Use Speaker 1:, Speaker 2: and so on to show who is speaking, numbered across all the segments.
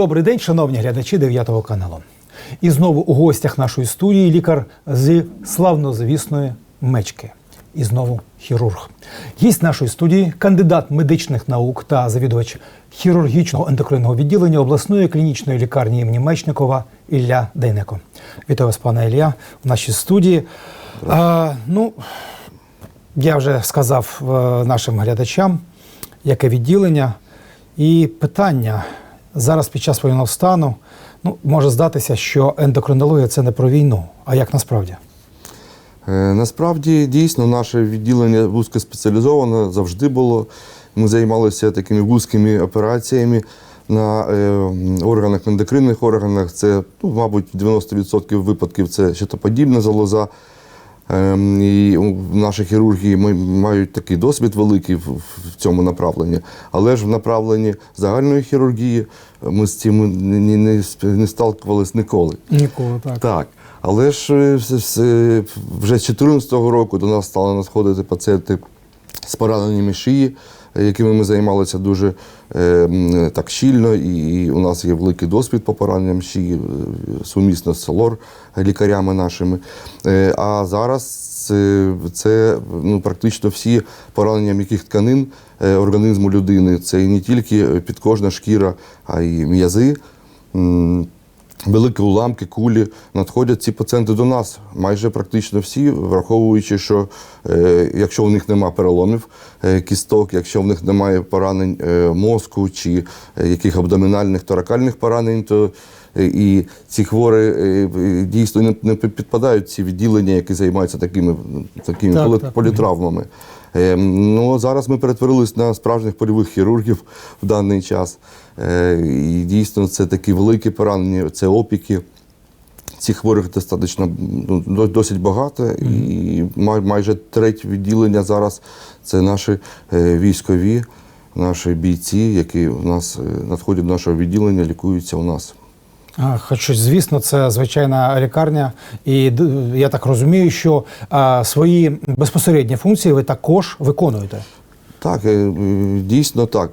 Speaker 1: Добрий день, шановні глядачі 9 каналу. І знову у гостях нашої студії лікар з славнозвісної мечки. І знову хірург. Гість нашої студії, кандидат медичних наук та завідувач хірургічного ендокринного відділення обласної клінічної лікарні імені Мечникова Ілля Дейнеко. Вітаю вас, пане Ілля, в нашій студії. А, ну, я вже сказав е, нашим глядачам, яке відділення. І питання зараз під час воєнного стану ну, може здатися, що ендокринологія це не про війну. А як насправді?
Speaker 2: Е, Насправді дійсно наше відділення вузькоспеціалізоване завжди було. Ми займалися такими вузькими операціями на е, органах, ендокринних органах. Це, ну, мабуть, 90% випадків це щитоподібна залоза. Ем, І наші хірурги мають такий досвід великий в цьому направленні. Але ж в направленні загальної хірургії ми з цим не, не, не сталкувалися ніколи.
Speaker 1: Ніколи так.
Speaker 2: Так. Але ж е, вже з 2014 року до нас стали надходити пацієнти з пораненнями шиї, е, якими ми займалися дуже е, так щільно, і, у нас є великий досвід по пораненням шиї, е, сумісно з селор лікарями нашими. Е, А зараз це, ну, практично всі поранення м'яких тканин організму людини. Це не тільки підкожна шкіра, а й м'язи. Великі уламки, кулі надходять ці пацієнти до нас. Майже практично всі, враховуючи, що е, якщо в них немає переломів е, кісток, якщо в них немає поранень е, мозку чи е, яких абдомінальних торакальних поранень, то е, і ці хворі е, е, дійсно не, не підпадають ці відділення, які займаються такими, такими
Speaker 1: Так,
Speaker 2: полі-
Speaker 1: так.
Speaker 2: політравмами. Е, Ну, зараз ми перетворились на справжніх польових хірургів в даний час. Е, І дійсно це такі великі поранення, це опіки. Цих хворих достатньо ну, досить багато, і май- майже третє відділення зараз це наші е, військові, наші бійці, які у нас е, надходять до нашого відділення, лікуються у нас.
Speaker 1: А, Хоч, звісно, це звичайна лікарня, і я так розумію, що свої безпосередні функції ви також виконуєте.
Speaker 2: Так, дійсно так.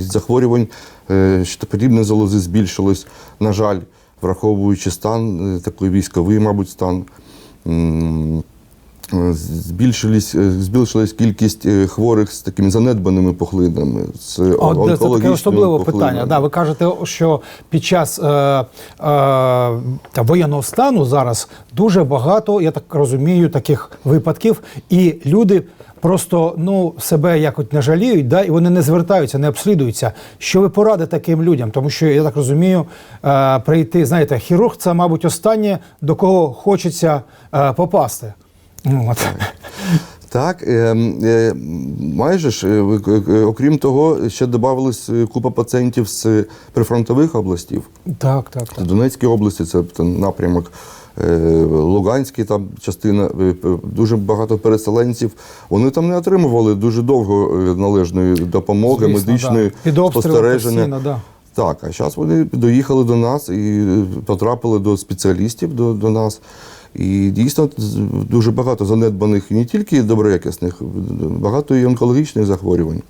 Speaker 2: Захворювань е, щитоподібної залози збільшилось, на жаль, враховуючи стан, е, такий військовий, мабуть, стан. Е, Збільшились, збільшилась кількість хворих з такими занедбаними пухлинами, з
Speaker 1: О, це таке особливе питання. Да, ви кажете, що під час е, е, та, воєнного стану зараз дуже багато, я так розумію, таких випадків, і люди просто ну себе якось не жаліють, да, і вони не звертаються, не обслідуються. Що ви порадите таким людям? Тому що я так розумію, е, прийти, знаєте, хірург це, мабуть, останнє, до кого хочеться е, попасти. Ну, От.
Speaker 2: Так, е, е, майже ж, е, е, окрім того, ще додавалась купа пацієнтів з прифронтових областів.
Speaker 1: Так, так, так.
Speaker 2: Донецькій області, це напрямок Луганський, там частина, дуже багато переселенців. Вони там не отримували дуже довго належної допомоги,
Speaker 1: Звісно,
Speaker 2: медичної
Speaker 1: да.
Speaker 2: Спостереження.
Speaker 1: постійно, да.
Speaker 2: Так, а зараз вони доїхали до нас і потрапили до спеціалістів до, до нас. І дійсно дуже багато занедбаних не тільки доброякісних, багато і онкологічних захворювань.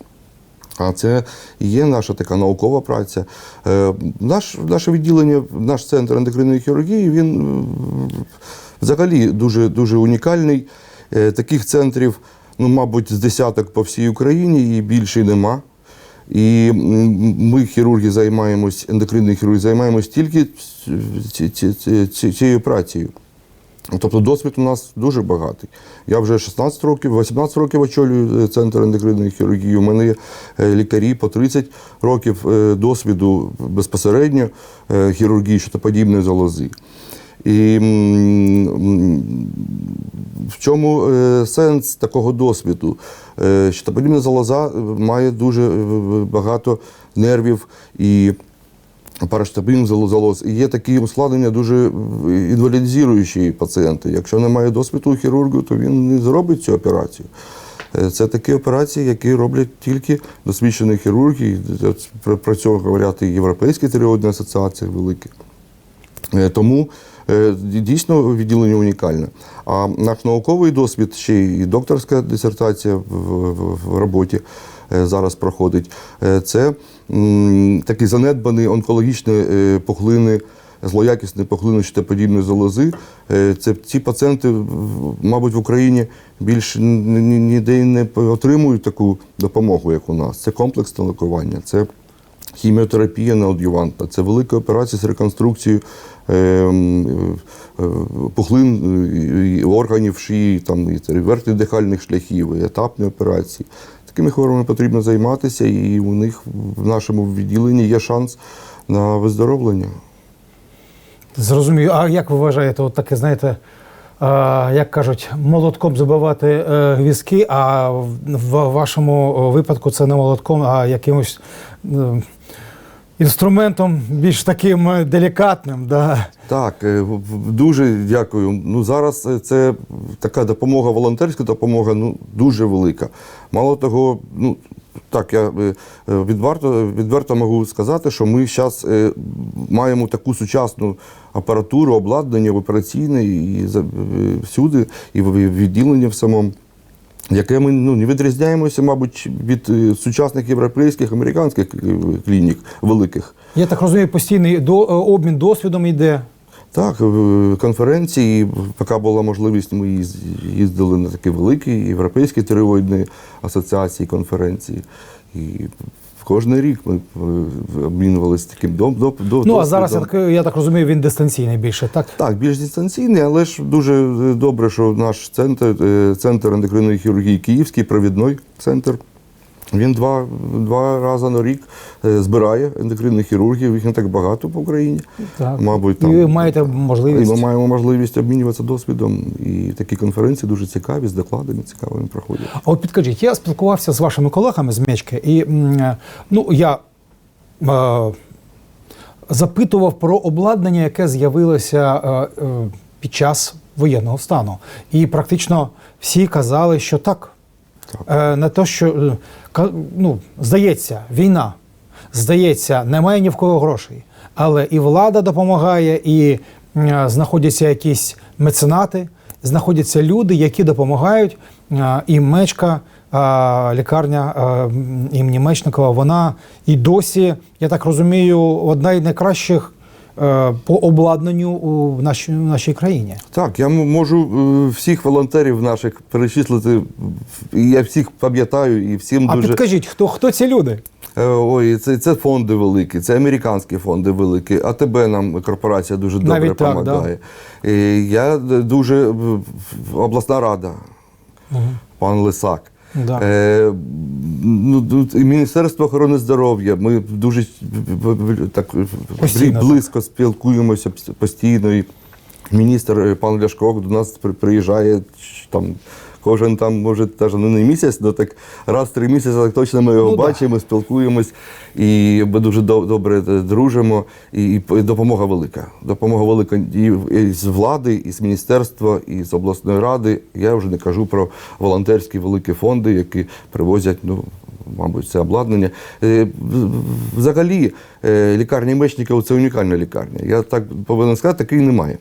Speaker 2: А це є наша така наукова праця. Е, Наш, наше відділення, наш центр ендокринної хірургії, він е, взагалі дуже, дуже унікальний. Е, Таких центрів, ну, мабуть, з десяток по всій Україні і більше нема. І ми, хірурги, займаємось, ендокринні хірурги, займаємось тільки ці- ці- ці- ці- цією працею. Тобто досвід у нас дуже багатий. Я вже 16 років, 18 років очолюю е, центр ендокринної хірургії. У мене е, лікарі по 30 років е, досвіду безпосередньо хірургії щитоподібної залози. І в чому сенс такого досвіду? Е, Щитоподібна залоза має дуже багато нервів і параштабін залоз. І є такі ускладнення дуже інвалідизуючі пацієнти. Якщо немає досвіду хірургу, то він не зробить цю операцію. Е, Це такі операції, які роблять тільки досвідчені хірурги. Про це говорять і Європейські тиреоїдні асоціації великі. Е, Тому е, дійсно відділення унікальне. А наш науковий досвід, ще й докторська дисертація в, роботі, зараз проходить. Е, Це такі занедбані онкологічні е, пухлини. Злоякісні пухлини щитоподібної залози. Е, Це ці пацієнти, мабуть, в Україні більше ні- ні- ніде не отримують таку допомогу, як у нас. Це комплексне лікування, це хіміотерапія неодювантна, це велика операція з реконструкцією е, е, пухлин е, органів шиї, там, і верхніх дихальних шляхів, і етапні операції. Такими хворобами потрібно займатися, і у них в нашому відділенні є шанс на виздоровлення.
Speaker 1: Зрозумію. А як ви вважаєте, от таке, знаєте, як кажуть, молотком забивати е, гвіздки, а в, в вашому випадку це не молотком, а якимось е, інструментом більш таким е, делікатним. Да?
Speaker 2: Так, е, дуже дякую. Ну зараз е, це така допомога, волонтерська допомога, ну дуже велика. Мало того, ну так, я відверто, відверто можу сказати, що ми зараз маємо таку сучасну апаратуру, обладнання в операційне і всюди, і в відділенні в самому. Яке ми ну, не відрізняємося, мабуть, від е, сучасних європейських, американських клінік великих.
Speaker 1: Я так розумію, постійний до, е, обмін досвідом йде.
Speaker 2: Так, конференції, поки була можливість, ми їздили на такі великі європейські тиреоїдні асоціації, конференції. І кожен рік ми е, обмінювалися таким до, до, до
Speaker 1: Ну а зараз я так, я так розумію, він дистанційний більше, так?
Speaker 2: Так, більш дистанційний, але ж дуже е, добре, що наш центр, е, центр ендокринної хірургії Київський, провідний центр. Він два, два рази на рік е, збирає ендокринних хірургів, їх не так багато по Україні.
Speaker 1: Так.
Speaker 2: Мабуть,
Speaker 1: І
Speaker 2: там
Speaker 1: ви маєте
Speaker 2: І
Speaker 1: можливість.
Speaker 2: ми маємо можливість обмінюватися досвідом. І такі конференції дуже цікаві, з докладами цікавими проходять.
Speaker 1: А от підкажіть, я спілкувався з вашими колегами з Мечки, і е, ну, я е, запитував про обладнання, яке з'явилося е, е, під час воєнного стану. І практично всі казали, що так. Е, не то, що е, ну, здається, війна. Здається, немає ні в кого грошей. Але і влада допомагає, і е, знаходяться якісь меценати, знаходяться люди, які допомагають. Е, І мечка, е, лікарня е, імені Мечникова, вона і досі, я так розумію, одна із найкращих по обладнанню у нашій, в нашій країні.
Speaker 2: Так, я можу е, всіх волонтерів наших перечислити. Я всіх пам'ятаю і всім
Speaker 1: А
Speaker 2: дуже.
Speaker 1: підкажіть, хто, хто ці люди?
Speaker 2: Е, Ой, це, це фонди великі, це американські фонди великі. АТБ нам корпорація дуже добре
Speaker 1: Навіть так,
Speaker 2: допомагає. Е, Я дуже обласна рада, пан Лисак.
Speaker 1: Да.
Speaker 2: Е, ну, і Міністерство охорони здоров'я. Ми дуже так
Speaker 1: Постійно,
Speaker 2: близько спілкуємося постійно. І міністр пан Ляшко до нас приїжджає там. Кожен там, може, навіть не місяць, але так раз в три місяці так точно ми його
Speaker 1: Ну, да.
Speaker 2: бачимо, спілкуємось, і ми дуже добре е, дружимо. І, і допомога велика. Допомога велика і, і з влади, і з міністерства, і з обласної ради. Я вже не кажу про волонтерські великі фонди, які привозять, ну, мабуть, це обладнання. Е, Взагалі, е, лікарня Мечникова це унікальна лікарня. Я так повинен сказати, такої немає.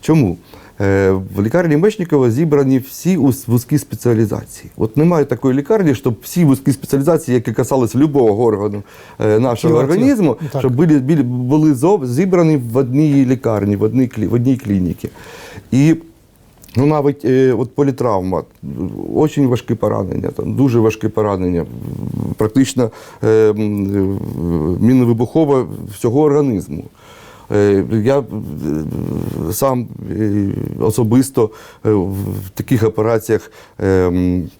Speaker 2: Чому? Е, В лікарні Мечникова зібрані всі вузькі спеціалізації. От немає такої лікарні, щоб всі вузькі спеціалізації, які касалися любого органу е, нашого
Speaker 1: тіла.
Speaker 2: організму,
Speaker 1: Так.
Speaker 2: щоб були, були, були зібрані в одній лікарні, в одній, в одній клініці. І Ну, навіть е, от політравма, дуже важкі поранення, там, дуже важкі поранення, практично е, м, е, всього організму. Е, Я е, сам е, особисто в таких операціях е, м,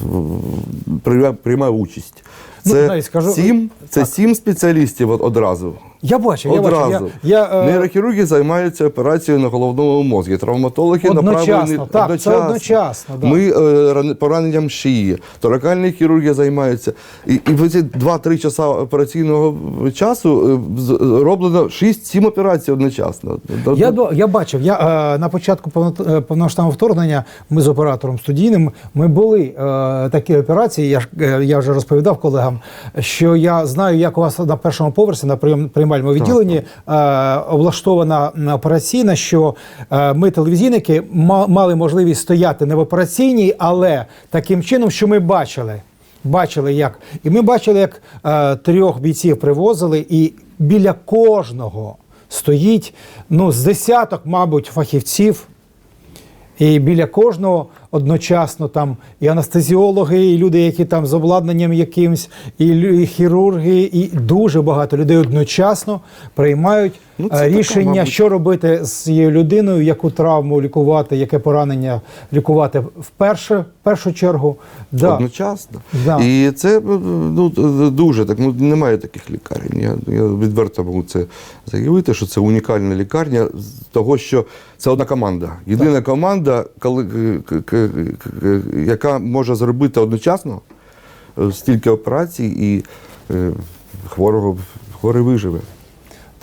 Speaker 2: в- приймав, участь.
Speaker 1: Ну,
Speaker 2: Це
Speaker 1: навіть скажу-
Speaker 2: сім, це
Speaker 1: так.
Speaker 2: сім спеціалістів одразу.
Speaker 1: Я бачив, я.
Speaker 2: Одразу.
Speaker 1: Я, я, е,
Speaker 2: Нейрохірурги займаються операцією на головному мозгі. Травматологи
Speaker 1: Одночасно,
Speaker 2: направлені
Speaker 1: так, це одночасно, да.
Speaker 2: Ми е, ран- пораненням шиї, торакальні хірурги займаються. І, і в ці 2-3 часа операційного часу е, з- роблено 6-7 операцій одночасно. Тобто
Speaker 1: Я, до- я бачив, я е, на початку повно- е, повномасштабного вторгнення ми з оператором студійним ми були е, такі операції. Я ж е, я вже розповідав колегам, що я знаю, як у вас на першому поверсі на прийом приймальному відділенні е, облаштована операційна, що е, ми, телевізійники, мали можливість стояти не в операційній, але таким чином, що ми бачили. бачили, як. І ми бачили, як е, трьох бійців привозили, і біля кожного стоїть ну, з десяток, мабуть, фахівців. І біля кожного одночасно там і анестезіологи, і люди, які там з обладнанням якимсь, і, хірурги, і дуже багато людей одночасно приймають
Speaker 2: Ну,
Speaker 1: е,
Speaker 2: така,
Speaker 1: рішення,
Speaker 2: мабуть-
Speaker 1: що робити з цією людиною, яку травму лікувати, яке поранення лікувати в перше, в першу чергу. Да.
Speaker 2: Одночасно.
Speaker 1: Да.
Speaker 2: І це е, ну, дуже так. Ну, немає таких лікарень. Я, я відверто можу це заявити, що це унікальна лікарня того, що це одна команда. Єдина команда, коли, е, яка може зробити одночасно е, стільки операцій і е, хворого, хворий виживе.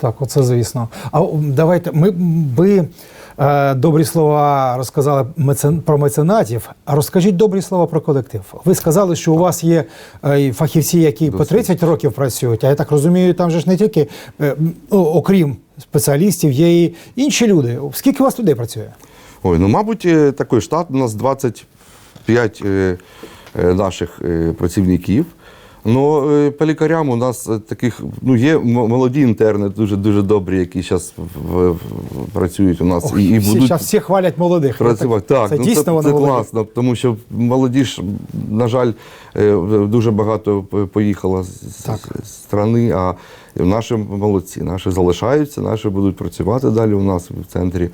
Speaker 1: Так, оце звісно. А давайте ми ви е, добрі слова розказали мецен, про меценатів. А розкажіть добрі слова про колектив. Ви сказали, що у вас є е, фахівці, які по 30 років працюють. А я так розумію, там же ж не тільки е, окрім спеціалістів, є і інші люди. Скільки у вас людей працює?
Speaker 2: Ой, ну мабуть, е, такий штат у нас 25 е, е, наших працівників. Ну, по лікарям у нас таких, ну, є молоді інтерни, дуже дуже добрі, які зараз працюють у нас
Speaker 1: Ох,
Speaker 2: і, і будуть
Speaker 1: щас всі хвалять молодих.
Speaker 2: працювати. Так,
Speaker 1: це
Speaker 2: ну,
Speaker 1: дійсно
Speaker 2: це, це класно, тому що молоді ж, на жаль, дуже багато поїхало з, з-
Speaker 1: Так.
Speaker 2: з страни, а наші молодці, наші залишаються, наші будуть працювати далі у нас в центрі.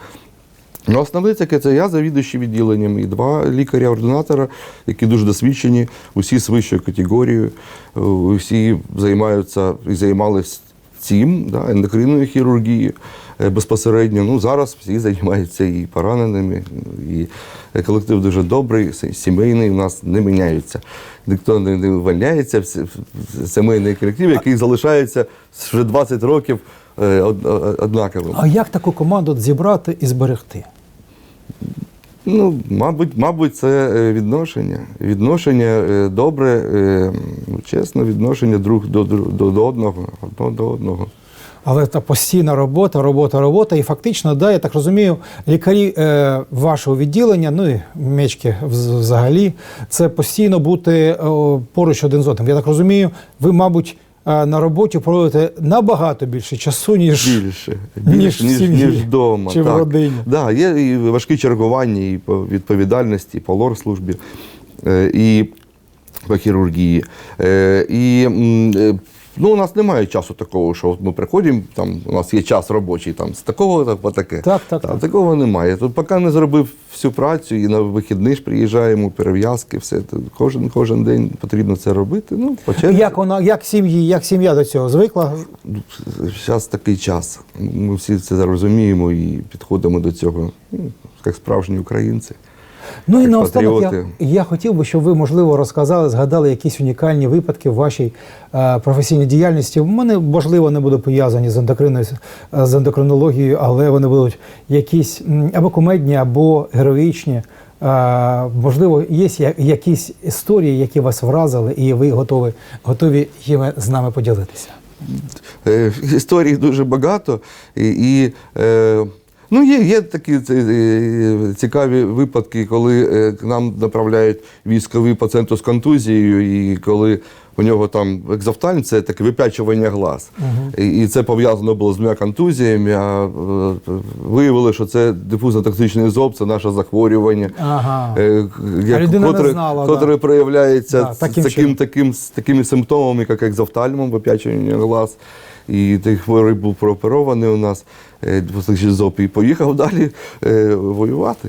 Speaker 2: Ну, основне це я завідуючий відділенням і два лікаря-ординатора, які дуже досвідчені, усі з вищою категорією, е, усі займаються і займалися цим, да, ендокринною хірургією е, безпосередньо. Ну, зараз всі займаються і пораненими, і колектив дуже добрий, сімейний у нас не міняється. Ніхто не, увольняється, сімейний колектив, який залишається вже 20 років е, од- од- однаковим.
Speaker 1: А як таку команду зібрати і зберегти?
Speaker 2: Ну, мабуть, мабуть, це е, відношення. Відношення е, добре, е, ну, чесно, відношення друг до, до, до одного, одного до одного.
Speaker 1: Але це постійна робота, робота, робота. І фактично, да, я так розумію, лікарі е, вашого відділення, ну і мечки взагалі, це постійно бути о, поруч один з одним. Я так розумію, ви, мабуть, е, на роботі проводите набагато більше часу, ніж
Speaker 2: Більше, більше ніж,
Speaker 1: ніж,
Speaker 2: ніж вдома.
Speaker 1: чи в родині.
Speaker 2: Да, є і важкі чергування, і по відповідальності, і по лор-службі, е, і по хірургії. Е, І е, ну, у нас немає часу такого, що от ми приходимо, там у нас є час робочий, там з такого так, по таке.
Speaker 1: Так, так,
Speaker 2: Та,
Speaker 1: так.
Speaker 2: Такого немає. Тут поки не зробив всю працю, і на вихідні ж приїжджаємо, перев'язки, все. Кожен, кожен день потрібно це робити. Ну, по черзі.
Speaker 1: як вона, як сім'ї, як сім'я до цього звикла?
Speaker 2: Зараз такий час. Ми всі це розуміємо і підходимо до цього ну, як справжні українці.
Speaker 1: Ну і наостанок я, я хотів би, щоб ви, можливо, розказали, згадали якісь унікальні випадки в вашій е, професійній діяльності. Мене, можливо, не будуть пов'язані з ендокриною, з ендокринологією, але вони будуть якісь або кумедні, або героїчні. Е, можливо, є якісь історії, які вас вразили, і ви готові, готові їми з нами поділитися.
Speaker 2: Е, Історій дуже багато. І, і е, ну, є, є такі е, цікаві випадки, коли е, к нам направляють військовий пацієнту з контузією, і коли у нього там екзофтальм, це таке вип'ячування глаз. І, і це пов'язано було з двома контузіями. А е, виявили, що це дифузно-токсичний зоб, це наше захворювання.
Speaker 1: Ага.
Speaker 2: Е,
Speaker 1: А людина не
Speaker 2: котре,
Speaker 1: знала,
Speaker 2: котре
Speaker 1: да.
Speaker 2: проявляється
Speaker 1: Да, таким
Speaker 2: таким, таким, з такими симптомами, як екзофтальмом, вип'ячування глаз. І той хворий був прооперований у нас, е, зоб, і поїхав далі е, воювати.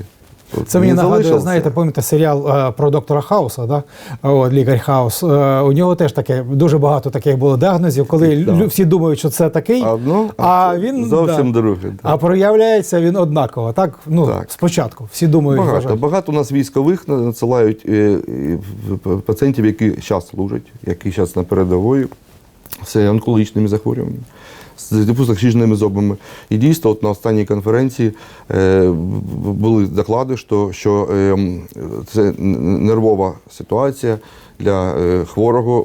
Speaker 1: Це мені нагадує, знаєте, пам'ятаєте серіал е, про доктора Хауса, да? От, лікар Хаус. Е, у нього теж таке дуже багато таких було діагнозів, коли
Speaker 2: Да.
Speaker 1: всі думають, що це такий, а,
Speaker 2: а це
Speaker 1: він
Speaker 2: зовсім
Speaker 1: да.
Speaker 2: друге, да.
Speaker 1: А проявляється він однаково. Так, ну
Speaker 2: Так.
Speaker 1: спочатку всі думають,
Speaker 2: Багато,
Speaker 1: вважають.
Speaker 2: багато у нас військових надсилають е, пацієнтів, які зараз служать, які зараз на передової, з онкологічними захворюваннями. з дифузно-хріжними зобами. І дійсно, от на останній конференції е, були доклади, що, що е, це нервова ситуація для е, хворого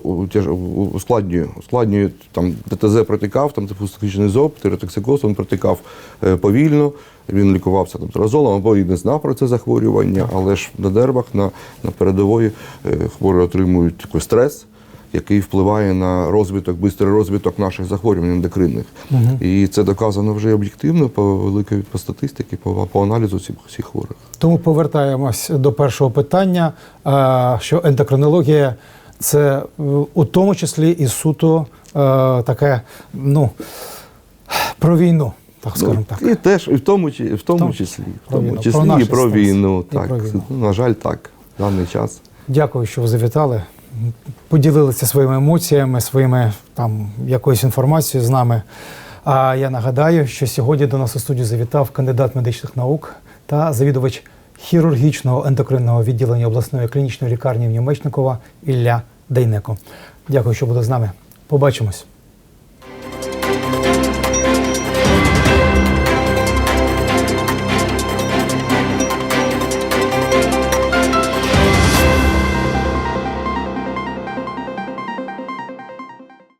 Speaker 2: ускладнює. Ускладнює там ДТЗ протикав, там дифузно-хріжний зоб, тиреотоксикоз, він протикав е, повільно. Він лікувався там тразолом, або і не знав про це захворювання, але ж на дербах, на, на передової е, хворі отримують такий стрес, який впливає на розвиток, швидкий розвиток наших захворювань ендокринних. І це доказано вже об'єктивно по великій по статистиці, по, по аналізу всіх, всіх хворих.
Speaker 1: Тому повертаємось до першого питання, що ендокринологія це е, у тому числі і суто е, таке, ну, про війну, так скажемо так.
Speaker 2: Ну, І теж і в тому, в тому
Speaker 1: Тому
Speaker 2: числі, в тому
Speaker 1: війну,
Speaker 2: числі
Speaker 1: про
Speaker 2: і про війну.
Speaker 1: і
Speaker 2: Так,
Speaker 1: про війну.
Speaker 2: Ну, на жаль, так, в даний час.
Speaker 1: Дякую, що ви завітали. Поділилися своїми емоціями, своїми там якоюсь інформацією з нами. А я нагадаю, що сьогодні до нас у студію завітав кандидат медичних наук та завідувач хірургічного ендокринного відділення обласної клінічної лікарні в Німечникова Ілля Дейнеко. Дякую, що були з нами. Побачимось.